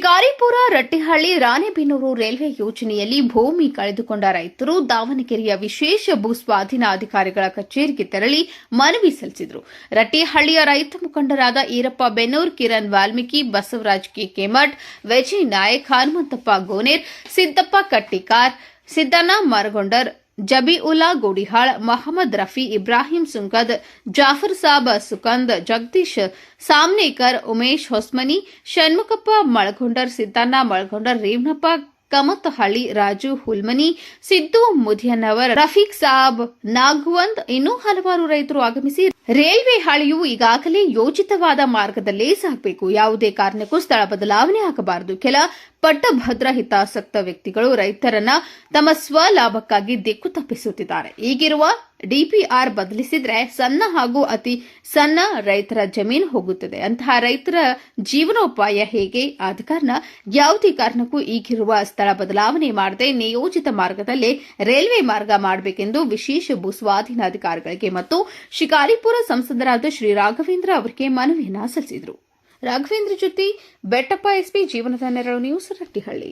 Shikaripura Rattihalli, Ranebennur railway ಯೋಜನೆಯಲ್ಲಿ ಭೂಮಿ ಕಳೆದುಕೊಂಡ ರೈತರು ದಾವಣಗೆರೆಯ ವಿಶೇಷ ಭೂ ಸ್ವಾಧೀನ ಅಧಿಕಾರಿಗಳ ಕಚೇರಿಗೆ ತೆರಳಿ ಮನವಿ ಸಲ್ಲಿಸಿದರು. ರಟ್ಟಿಹಳ್ಳಿಯ ರೈತ ಮುಖಂಡರಾದ ಈರಪ್ಪ ಬೆನ್ನೂರ್, ಕಿರಣ್ ವಾಲ್ಮೀಕಿ, ಬಸವರಾಜ್ ಕೆ ಕೆಮಠ್ ವೆಜಿ ನಾಯಕ್, ಹನುಮಂತಪ್ಪ ಗೋನೇರ್, ಸಿದ್ದಪ್ಪ ಕಟ್ಟಿಕಾರ್, ಸಿದ್ದಣ್ಣ ಮರಗೊಂಡರ್ ಜಬೀಉಲ್ಲಾ ಗೋಡಿಹಾಳ್, ಮೊಹಮ್ಮದ್ ರಫಿ ಇಬ್ರಾಹಿಂ ಸುಂಕದ್, ಜಾಫರ್ ಸಾಬ್ ಸುಕಂದ್, ಜಗದೀಶ್ ಸಾಮ್ನೇಕರ್, ಉಮೇಶ್ ಹೊಸ್ಮನಿ, ಷಣ್ಮುಖಪ್ಪ ಮಳಗೊಂಡರ್, ಸಿದ್ದಣ್ಣ ಮಳಗೊಂಡರ್ ರೇವಣಪ್ಪ ಕಮತಹಳ್ಳಿ, ರಾಜು ಹುಲ್ಮನಿ, ಸಿದ್ದು ಮುದಿಯನವರ್, ರಫೀಕ್ ಸಾಬ್, ನಾಗವಂತ್ ಇನ್ನೂ ಹಲವಾರು ರೈತರು ಆಗಮಿಸಿ ರೈಲ್ವೆ ಹಳಿಯು ಈಗಾಗಲೇ ಯೋಜಿತವಾದ ಮಾರ್ಗದಲ್ಲೇ ಸಾಗಬೇಕು. ಯಾವುದೇ ಕಾರಣಕ್ಕೂ ಸ್ಥಳ ಬದಲಾವಣೆ ಆಗಬಾರದು. ಕೆಲ ಪಟ್ಟಭದ್ರ ಹಿತಾಸಕ್ತ ವ್ಯಕ್ತಿಗಳು ರೈತರನ್ನ ತಮ್ಮ ಸ್ವಲಾಭಕ್ಕಾಗಿ ದಿಕ್ಕು ತಪ್ಪಿಸುತ್ತಿದ್ದಾರೆ. ಈಗಿರುವ ಡಿಪಿಆರ್ ಬದಲಿಸಿದ್ರೆ ಸಣ್ಣ ಹಾಗೂ ಅತಿ ಸಣ್ಣ ರೈತರ ಜಮೀನು ಹೋಗುತ್ತದೆ. ಅಂತಹ ರೈತರ ಜೀವನೋಪಾಯ ಹೇಗೆ? ಆದ ಕಾರಣ ಯಾವುದೇ ಕಾರಣಕ್ಕೂ ಈಗಿರುವ ಸ್ಥಳ ಬದಲಾವಣೆ ಮಾಡದೆ ನಿಯೋಜಿತ ಮಾರ್ಗದಲ್ಲಿ ರೈಲ್ವೆ ಮಾರ್ಗ ಮಾಡಬೇಕೆಂದು ವಿಶೇಷ ಭೂ ಸ್ವಾಧೀನಾಧಿಕಾರಿಗಳಿಗೆ ಮತ್ತು ಶಿಕಾರಿಪುರ ಸಂಸದರಾದ ಶ್ರೀ ರಾಘವೇಂದ್ರ ಅವರಿಗೆ ಮನವಿಯನ್ನ ಸಲ್ಲಿಸಿದರು. ರಾಘವೇಂದ್ರ ಜೊತೆ ಬೆಟ್ಟಪ್ಪ ಎಸ್ಪಿ ಜೀವನದ ನೆರಳು ನ್ಯೂಸ್ ರಟ್ಟಿಹಳ್ಳಿ.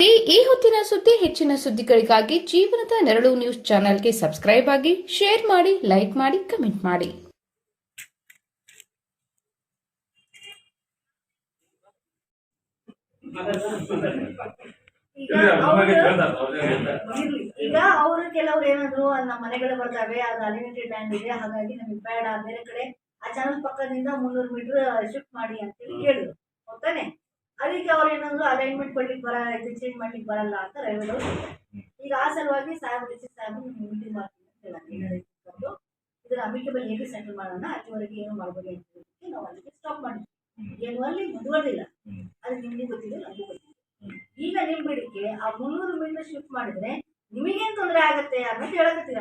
ಈ ಈ ಹೊತ್ತಿನ ಸುದ್ದಿ ಹೆಚ್ಚಿನ ಸುದ್ದಿಗಳಿಗಾಗಿ ಜೀವನದ ನೆರಳು ನ್ಯೂಸ್ ಚಾನೆಲ್ಗೆ ಸಬ್ಸ್ಕ್ರೈಬ್ ಆಗಿ ಶೇರ್ ಮಾಡಿ ಲೈಕ್ ಮಾಡಿ ಕಮೆಂಟ್ ಮಾಡಿ. ಈಗ ಅವ್ರು- ಕೆಲವ್ರು ಏನಾದ್ರು ಅಲ್ಲಿ ನಮ್ಮ ಮನೆಗಳು ಬರ್ತವೆ ಅದು ಅನ್ಲಿಮಿಟೆಡ್ ಲ್ಯಾಂಡ್ ಇದೆ ಹಾಗಾಗಿ ನಮಗೆ ಬೇಡ ಬೇರೆ ಕಡೆ ಆ ಚಾನಲ್ ಪಕ್ಕದಿಂದ ಮುನ್ನೂರು ಮೀಟರ್ ಶಿಫ್ಟ್ ಮಾಡಿ ಅಂತೇಳಿ ಕೇಳಿದ್ರು. ಹೋಗ್ತಾನೆ ಅದಕ್ಕೆ ಅವ್ರು ಏನಂದ್ರು ಅಲೈನ್ಮೆಂಟ್ ಕೊಡ್ಲಿಕ್ಕೆ ಬರಲ್ಲ, ಇದು ಚೇಂಜ್ ಮಾಡ್ಲಿಕ್ಕೆ ಬರಲ್ಲ ಅಂತ ರೈಲ್ವೆ ಈಗ ಆ ಸಲುವಾಗಿ ಸಾಹೇಬ್ ಡಿ ಸಾಹೇಬ್ ಮೀಟಿಂಗ್ ಮಾಡ್ತೀನಿ ಅಂತ ಹೇಳಿದ್ರು ಇದರ ಅಮಿಕಬಲ್ ಹೇಗೆ ಸೆಟಲ್ ಮಾಡೋಣ, ಅಲ್ಲಿವರೆಗೆ ಏನು ಮಾಡ್ಬೋದು ಅಂತ ಹೇಳಿ ನಾವು ಅಲ್ಲಿಗೆ ಸ್ಟಾಪ್ ಮಾಡಿದ್ವಿ. ಏನು, ಅಲ್ಲಿ ಮುಂದುವರೆದಿಲ್ಲ ಅದು ನಿಮಗೆ ಗೊತ್ತಿದೆ, ನಮಗೂ ಗೊತ್ತಿದೆ. ಈಗ ನಿಮ್ ಬೇಡಿಕೆ, ಆ ಮುನ್ನೂರು ಮೀಟರ್ ಶಿಫ್ಟ್ ಮಾಡಿದ್ರೆ ನಿಮಗೇನು ತೊಂದರೆ ಆಗುತ್ತೆ ಅನ್ನೋದು ಹೇಳಕತ್ತೀರ?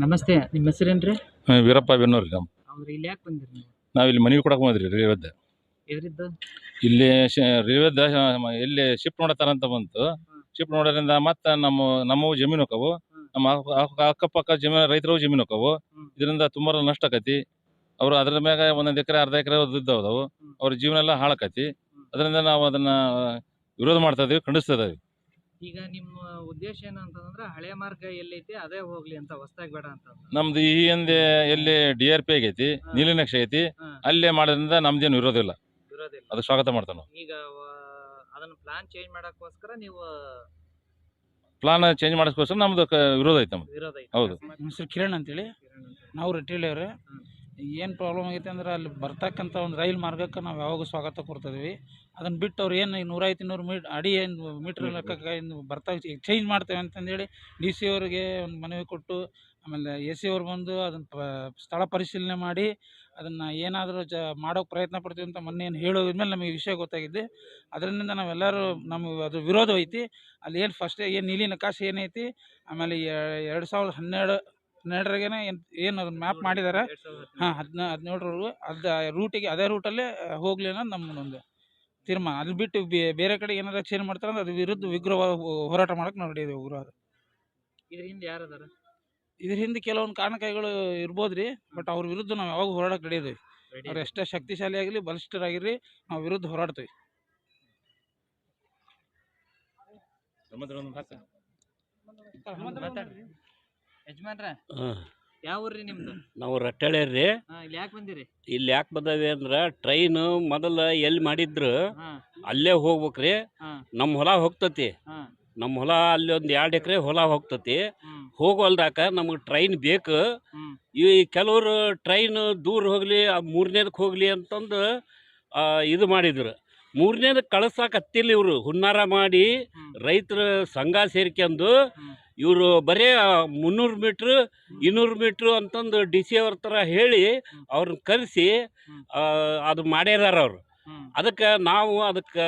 ನಮಸ್ತೆ ನಿಮ್ಮ ಹೆಸರೇನ್ರಿ? ವೀರಪ್ಪ ಬೆನ್ನೂರು ರೀ ನಮ್ಮ ಇಲ್ಲಿ ಯಾಕೆ ಬಂದಿರಿ ನೀವು? ನಾವು ಇಲ್ಲಿ ಮನೆಗೆ ಕೊಡಕ್ಕೆ ಬಂದ್ರಿ ರೇವದ್ದ. ಎದ್ರಿದ್ದು ಇಲ್ಲಿ ರೇವದ್ದ ನೋಡತಾರ ಶಿಫ್ಟ್ ಮಾಡತ್ತಾರಂತ ಬಂತು. ಶಿಫ್ಟ್ ನೋಡೋದ್ರಿಂದ ಮತ್ತೆ ನಮ್ಮ ನಮ್ಮ ಜಮೀನು ಹೋಕವು ನಮ್ಮ ಅಕ್ಕ- ಅಕ್ಕ- ಅಕ್ಕಪಕ್ಕ ಜಮೀನು ರೈತರು ಜಮೀನು ಹೋಕವು ಇದರಿಂದ ತುಂಬಾ ನಷ್ಟ ಆಕತಿ. ಅವ್ರು ಅದ್ರ ಮ್ಯಾಗ ಒಂದೊಂದು ಎಕರೆ ಅರ್ಧ ಎಕರೆ ಇದ್ದಾವು. ಅವ್ರ ಜೀವನ ಎಲ್ಲ ಹಾಳಕತಿ. ಅದರಿಂದ ನಾವು ಅದನ್ನ ವಿರೋಧ ಮಾಡ್ತಾ ಇದೀವಿ ಖಂಡಿಸ್ತಾ ಇದೀವಿ. ಈಗ ನಿಮ್ಮ ಉದ್ದೇಶ ಏನು ಅಂತಂದ್ರೆ ಹಳೆ ಮಾರ್ಗ ಎಲ್ಲೈತಿ ಅದೇ ಹೋಗ್ಲಿ ಅಂತ ಹೊಸ್ದಾಗಿ ಬೇಡ ಅಂತ ನಮ್ದು ಈ ಹಿಂದೆ ಎಲ್ಲಿ ಡಿ ಆರ್ ಪಿ ಆಗೈತಿ ನೀಲಿನಕ್ಷೆ ಐತಿ ಅಲ್ಲೇ ಮಾಡೋದ್ರಿಂದ ನಮ್ದೇನು ವಿರೋಧ ಇಲ್ಲ ವಿರೋಧ ಇಲ್ಲ ಅದು ಸ್ವಾಗತ ಮಾಡ್ತಾನೆ ನಾವು. ಈಗ ವ- ಅದನ್ನ ಪ್ಲಾನ್ ಚೇಂಜ್ ಮಾಡಕ್ಕೋಸ್ಕರ ನೀವು ಪ್ಲಾನ್ ಚೇಂಜ್ ಮಾಡಿಸ್ಕೋಸ್ಕರ ನಮ್ದು ಕ- ವಿರೋಧ ಐತೆ ನಮ್ದು. ವಿರೋಧ ಐತಿ. ಹೌದು. ಅಕಸ್ಮಾತ್ ಹೆಸರು ಕಿರಣ್ ಅಂತೇಳಿ. ನಾವು ರೆಟ್ಟಿಳಿಯವ್ರೆ ಹ್ಮ್. ಏನು ಪ್ರಾಬ್ಲಮ್ ಆಗೈತೆ ಅಂದ್ರೆ ಅಲ್ಲಿ ಬರ್ತಕ್ಕಂಥ ಒಂದು ರೈಲ್ ಮಾರ್ಗಕ್ಕೆ ನಾವು ಯಾವಾಗ ಸ್ವಾಗತ ಕೊಡ್ತಿದ್ವಿ. ಅದನ್ನು ಬಿಟ್ಟು ಅವ್ರು ಏನು ನೂರೈವತ್ತು ಇನ್ನೂರು ಮೀಟ್ ಅಡಿ ಏನು ಮೀಟ್ರ್ ಲೆಕ್ಕಕ್ಕೆ ಇನ್ನು ಬರ್ತಾ ಚೇಂಜ್ ಮಾಡ್ತೇವೆ ಅಂತಂದೇಳಿ ಡಿ ಸಿ ಅವ್ರಿಗೆ ಒಂದು ಮನವಿ ಕೊಟ್ಟು ಆಮೇಲೆ ಎ ಸಿ ಅವ್ರು ಬಂದು ಅದನ್ನು ಪ ಸ್ಥಳ ಪರಿಶೀಲನೆ ಮಾಡಿ ಅದನ್ನು ಏನಾದರೂ ಜ ಮಾಡೋಕೆ ಪ್ರಯತ್ನ ಪಡ್ತೀವಿ ಅಂತ ಮೊನ್ನೆ ಏನು ಹೇಳೋದ್ಮೇಲೆ ನಮಗೆ ವಿಷಯ ಗೊತ್ತಾಗಿದ್ದೆ. ಅದರಿಂದ ನಾವೆಲ್ಲರೂ ನಮಗೆ ಅದು ವಿರೋಧ ಐತಿ. ಅಲ್ಲಿ ಏನು ಫಸ್ಟ್ ಏನು ನೀಲಿ ನಕಾಶೆ ಏನೈತಿ ಆಮೇಲೆ ಎರಡು ಸಾವಿರದ ಹನ್ನೆರಡು ಹನ್ನೆರಡರಾಗೇನೆ ಏನು ಏನು ಅದನ್ನ ಮ್ಯಾಪ್ ಮಾಡಿದ್ದಾರೆ ಹಾಂ ಹದಿನ ಹದಿನೇಳರವರೆಗೂ ಅದು ರೂಟಿಗೆ ಅದೇ ರೂಟಲ್ಲೇ ಹೋಗಲಿ ಅನ್ನೋದು ನಮ್ಮದೊಂದು ತೀರ್ಮಾನ. ಅಲ್ಲಿ ಬಿಟ್ಟು ಬೇ- ಬೇರೆ ಕಡೆ ಏನಾರ ಚೇಂಜ್ ಮಾಡ್ತಾರೆ ಅಂದ್ರೆ ಅದು ವಿರುದ್ಧ ವಿಗ್ರಹ ಹೋರಾಟ ಮಾಡಕ್ಕೆ ನಾವು ನಡೆಯೋದು ಉಗ್ರವಾದ. ಇದ್ರ ಹಿಂದೆ ಯಾರದಾರ ಇದ್ರ ಹಿಂದೆ ಕೆಲವೊಂದು ಕಾರಣಕಾಯಿಗಳು ಇರ್ಬೋದು ರೀ ಬಟ್ ಅವ್ರ ವಿರುದ್ಧ ನಾವು ಯಾವಾಗ ಹೋರಾಡಕ್ಕೆ ನಡೆಯೋದು ಅವ್ರು ಎಷ್ಟೇ ಶಕ್ತಿಶಾಲಿ ಆಗಲಿ ಬಲಿಷ್ಠರಾಗಿರ್ರಿ ನಾವು ವಿರುದ್ಧ ಹೋರಾಡ್ತೀವಿ. ಮಾತಾಡ್ರಿ. ಯಜಮಾನ್ರ? ಯಾವ ಊರ್ರಿ ನಿಮ್ದು? ನಾವು ರಟ್ಟಳೆ ರೀ ಇಲ್ಲಿ ಯಾಕೆ ಬಂದಿರಿ? ಇಲ್ಲಿ ಯಾಕೆ ಬಂದವೆ ಅಂದ್ರೆ ಟ್ರೈನ್ ಮೊದಲ ಎಲ್ಲಿ ಮಾಡಿದ್ರು ಅಲ್ಲೇ ಹೋಗ್ಬೇಕ್ರಿ. ರೀ ನಮ್ಮ ಹೊಲ ಹೋಗ್ತತಿ. ನಮ್ಮ ಹೊಲ ಅಲ್ಲಿ ಒಂದು ಎರಡು ಎಕರೆ ಹೊಲ ಹೋಗ್ತತಿ. ಹೋಗೋಲ್ದಾಕ ನಮಗೆ ಟ್ರೈನ್ ಬೇಕು. ಈ ಕೆಲವರು ಟ್ರೈನ್ ದೂರ ಹೋಗ್ಲಿ ಮೂರನೇದಕ್ಕೆ ಹೋಗ್ಲಿ ಅಂತಂದು ಇದು ಮಾಡಿದ್ರು. ಮೂರನೇದಕ್ಕೆ ಕಳಸಾಕತ್ತಿಲ್ಲ ಹತ್ತಿಲ್ಲ ಇವರು. ಹುನ್ನಾರ ಮಾಡಿ ರೈತ್ರ ಸಂಘ ಸೇರ್ಕೊಂಡು. ಇವರು ಬರೀ ಮುನ್ನೂರು ಮೀಟ್ರ್ ಇನ್ನೂರು ಮೀಟ್ರ್ ಅಂತಂದು ಡಿ ಸಿ ಅವ್ರ ಥರ ಹೇಳಿ ಅವ್ರನ್ನ ಕರೆಸಿ ಅದು ಮಾಡ್ಯಾರ ಅವರು. ಅದಕ್ಕೆ ನಾವು ಅದಕ್ಕೆ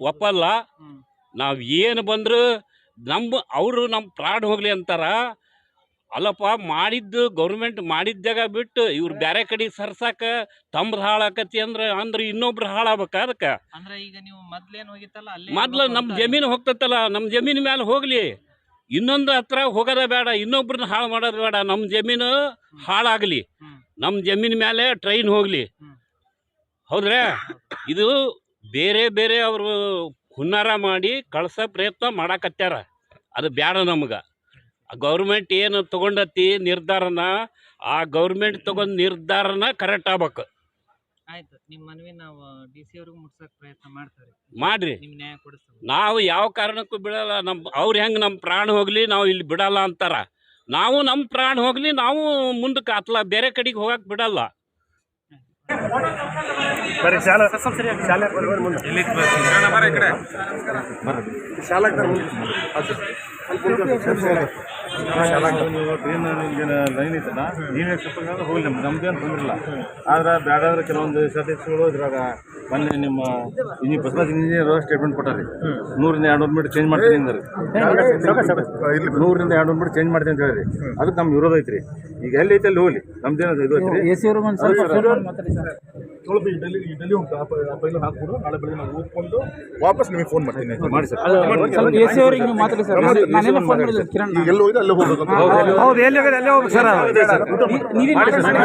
ಒಪ್ಪಲ್ಲ. ನಾವು ಏನು ಬಂದ್ರು ನಮ್ಮ ಅವರು ನಮ್ಮ ಪ್ರಾಡ್ ಹೋಗಲಿ ಅಂತಾರ. ಅಲ್ಲಪ್ಪ ಮಾಡಿದ್ದು ಗೌರ್ಮೆಂಟ್ ಮಾಡಿದ್ದಾಗ ಬಿಟ್ಟು ಇವ್ರು ಬೇರೆ ಕಡೆ ಸರ್ಸಾಕ ತಮ್ದು ಹಾಳಾಕತಿ ಅಂದ್ರೆ ಅಂದ್ರೆ ಇನ್ನೊಬ್ರು ಹಾಳಾಗ್ಬೇಕ ಅದಕ್ಕೆ. ಅಂದ್ರೆ ಈಗ ನೀವು ಮೊದ್ಲೇನ್ ಹೋಗಿತ್ತಲ್ಲ ಮೊದ್ಲು ನಮ್ಮ ಜಮೀನು ಹೋಗ್ತತ್ತಲ್ಲ ನಮ್ಮ ಜಮೀನು ಮೇಲೆ ಹೋಗ್ಲಿ. ಇನ್ನೊಂದು ಹತ್ರ ಹೋಗೋದ ಬೇಡ ಇನ್ನೊಬ್ರನ್ನ ಹಾಳು ಮಾಡೋದು ಬೇಡ. ನಮ್ಮ ಜಮೀನು ಹಾಳಾಗಲಿ. ನಮ್ಮ ಜಮೀನ್ ಮೇಲೆ ಟ್ರೈನ್ ಹೋಗ್ಲಿ. ಹೌದ್ರೆ? ಹೌದ್ರಾ ಇದು ಬೇರೆ ಬೇರೆ ಅವರು ಹುನ್ನಾರ ಮಾಡಿ ಕಳ್ಸೋ ಪ್ರಯತ್ನ ಮಾಡಾಕತ್ಯಾರ. ಅದು ಬೇಡ ನಮ್ಗೆ. ಗೌರ್ಮೆಂಟ್ ಏನು ತಗೊಂಡತಿ ನಿರ್ಧಾರನ ಆ ಗೌರ್ಮೆಂಟ್ ತಗೊಂಡ್ ನಿರ್ಧಾರನ ಕರೆಕ್ಟ್ ಆಗ್ಬೇಕು. ಆಯ್ತು ನಿಮ್ಮ ಮನವಿ ನಾವು ಡಿ ಸಿ ಅವ್ರಿಗೂ ಮುಟ್ಸಕ್ ಪ್ರಯತ್ನ ಮಾಡ್ತಾರೆ ಮಾಡ್ರಿ. ನಿಮ್ ನ್ಯಾಯ ಕೊಡಿಸ್ತೀವಿ. ನಾವು ಯಾವ ಕಾರಣಕ್ಕೂ ಬಿಡಲ್ಲ ನಮ್ಮ ಅವ್ರು ಹೆಂಗೆ ನಮ್ಮ ಪ್ರಾಣ ಹೋಗ್ಲಿ ನಾವು ಇಲ್ಲಿ ಬಿಡಲ್ಲ ಅಂತಾರ. ನಾವು ನಮ್ಮ ಪ್ರಾಣ ಹೋಗ್ಲಿ ನಾವು ಮುಂದಕ್ಕೆ ಅತ್ಲ ಬೇರೆ ಕಡೆಗೆ ಹೋಗಕ್ ಬಿಡಲ್ಲ. ಟ್ರೈನ್ ಲೈನ್ ಐತಲ್ಲ ನೀವೇ ಸ್ವಲ್ಪ ಹೋಗ್ಲಿ ನಮ್ದು ನಮ್ದೇನು ತೊಂದ್ರಿಲ್ಲ ಆದ್ರೆ ಬೇಡಾದ್ರೆ ಕೆಲವೊಂದು ಸ್ಟಾಟಿಸ್ಟ್ಗಳು ಇದ್ರಾಗ ಮೊನ್ನೆ ನಿಮ್ಮ ಇಂಜಿ ಬಸವರಾಜ್ ಇಂಜಿನಿಯರ್ ಸ್ಟೇಟ್ಮೆಂಟ್ ಕೊಟ್ಟಾರಿ ನೂರಿಂದ ಎರಡು ಮೀಟರ್ ಚೇಂಜ್ ಮಾಡ್ತೀನಿ ಅಂದ್ರೆ ನೂರಿಂದ ಎರಡು ಮೀಟರ್ ಚೇಂಜ್ ಮಾಡ್ತೀನಿ ಅಂತ ಹೇಳಿರಿ ಅದಕ್ಕೆ ನಮ್ಗೆ ವಿರೋಧ ಐತ್ರಿ ಈಗ ಎಲ್ಲಿ ಐತೆ ಅಲ್ಲಿ ಹೋಗ್ಲಿ ನಮ್ದೇನದು ಇದು ಐತ್ರಿ ಎ ಸಿ ಸ್ವಲ್ಪ ಇಡ್ಲಿ ಇಡ್ಲಿ ಉಂಟು ಆ ಪೈಲು ಹಾಕ್ಬಿಡು ನಾಳೆ ಬೆಳಿಗ್ಗೆ ನಾವು ಓದ್ಕೊಂಡು ವಾಪಸ್ ನಿಮಗೆ ಫೋನ್ ಮಾಡ್ತೀನಿ ಮಾಡಿ ಸರ್ ಎ ಸಿ ಅವ್ರಿಗೆ ಮಾತಾಡಿ ಸರ್ ಈಗ ಹೋಗಿದೆ ಅಲ್ಲೇ ಹೋಗ್ಬೇಕು ಹೌದು ಎಲ್ಲಿ ಹೋಗೋದು ಅಲ್ಲೇ ಹೋಗ್ಬೇಕು ಸರ್ ನೀವೇ ಮಾಡಿ ಸರ್